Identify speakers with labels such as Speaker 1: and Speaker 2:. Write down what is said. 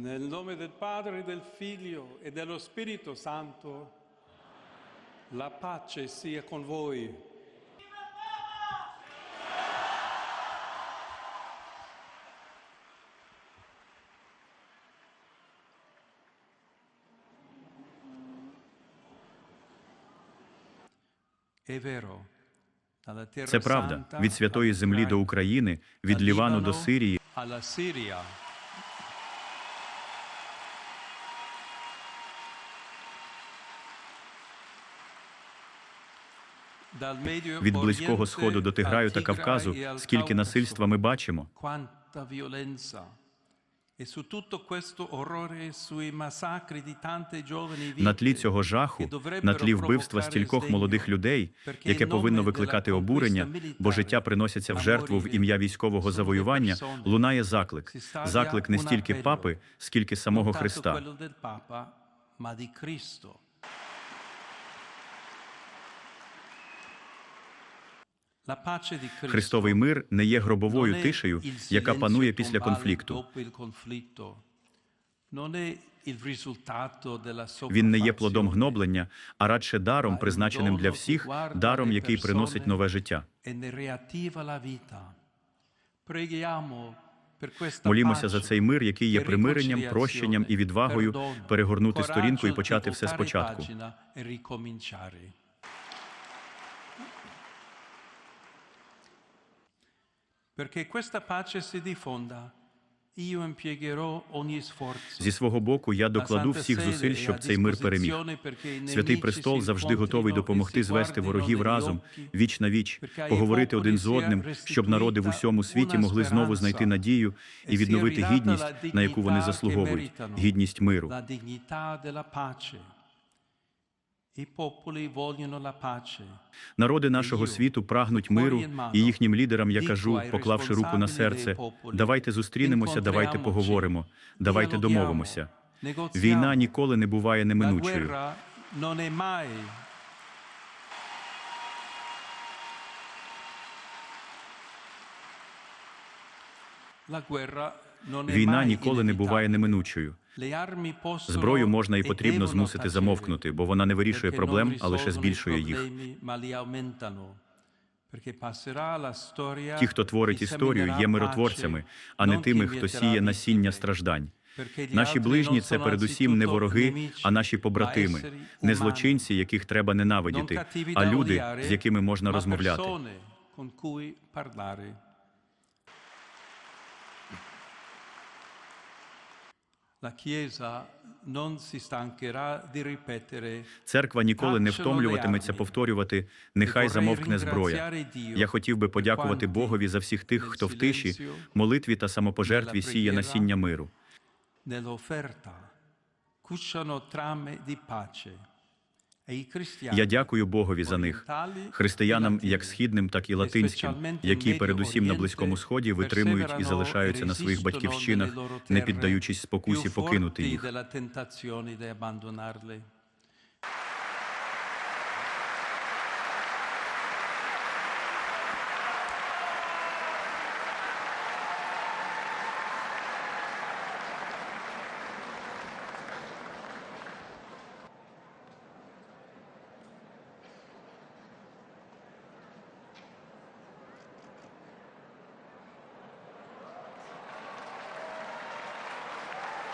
Speaker 1: Nel nome del Padre, del Figlio e dello Spirito Santo, la pace sia con voi.
Speaker 2: Це правда. Від святої землі до України, від Лівану до Сирії, від близького сходу до Тиграю та Кавказу, скільки насильства ми бачимо.
Speaker 1: E
Speaker 2: На тлі цього жаху, на тлі вбивства стількох молодих людей, яке повинно викликати обурення, бо життя приносяться в жертву в ім'я військового завоювання, лунає заклик. Заклик не стільки папи, скільки самого Христа. Христовий мир не є гробовою тишею, яка панує після конфлікту. Він не є плодом гноблення, а радше даром, призначеним для всіх, даром, який приносить нове життя.
Speaker 1: e
Speaker 2: Молімося за цей мир, який є примиренням, прощенням і відвагою перегорнути сторінку і почати все спочатку.
Speaker 1: Perché questa pace si diffonda, io impiegherò ogni sforzo.
Speaker 2: Зі свого боку, я докладу всіх зусиль, щоб цей мир переміг. Святий престол завжди готовий допомогти звести ворогів разом, віч на віч, поговорити один з одним, щоб народи в усьому світі могли знову знайти надію і відновити гідність, на яку вони заслуговують, гідність миру.
Speaker 1: Pace. I la pace.
Speaker 2: Народи нашого світу прагнуть миру, і їхнім лідерам я кажу, поклавши руку на серце, давайте зустрінемося, давайте поговоримо, давайте домовимося. Війна ніколи не буває неминучою. Війна ніколи не буває неминучою. Зброю можна і
Speaker 1: e
Speaker 2: потрібно змусити замовкнути, бо вона не вирішує проблем, а лише збільшує їх. Ті, хто творить історію, є миротворцями, а не тими, хто сіє насіння страждань. Наші ближні це передусім не вороги, а наші побратими, не злочинці, яких треба ненавидіти, а люди, з якими можна розмовляти. Церква ніколи не втомлюватиметься повторювати «Нехай замовкне зброя». Я хотів би подякувати Богові за всіх тих, хто в тиші, молитві та самопожертві сіє насіння миру. Я дякую Богові за них, християнам, як східним, так і латинським, які передусім на Близькому Сході витримують і залишаються на своїх батьківщинах, не піддаючись спокусі покинути їх.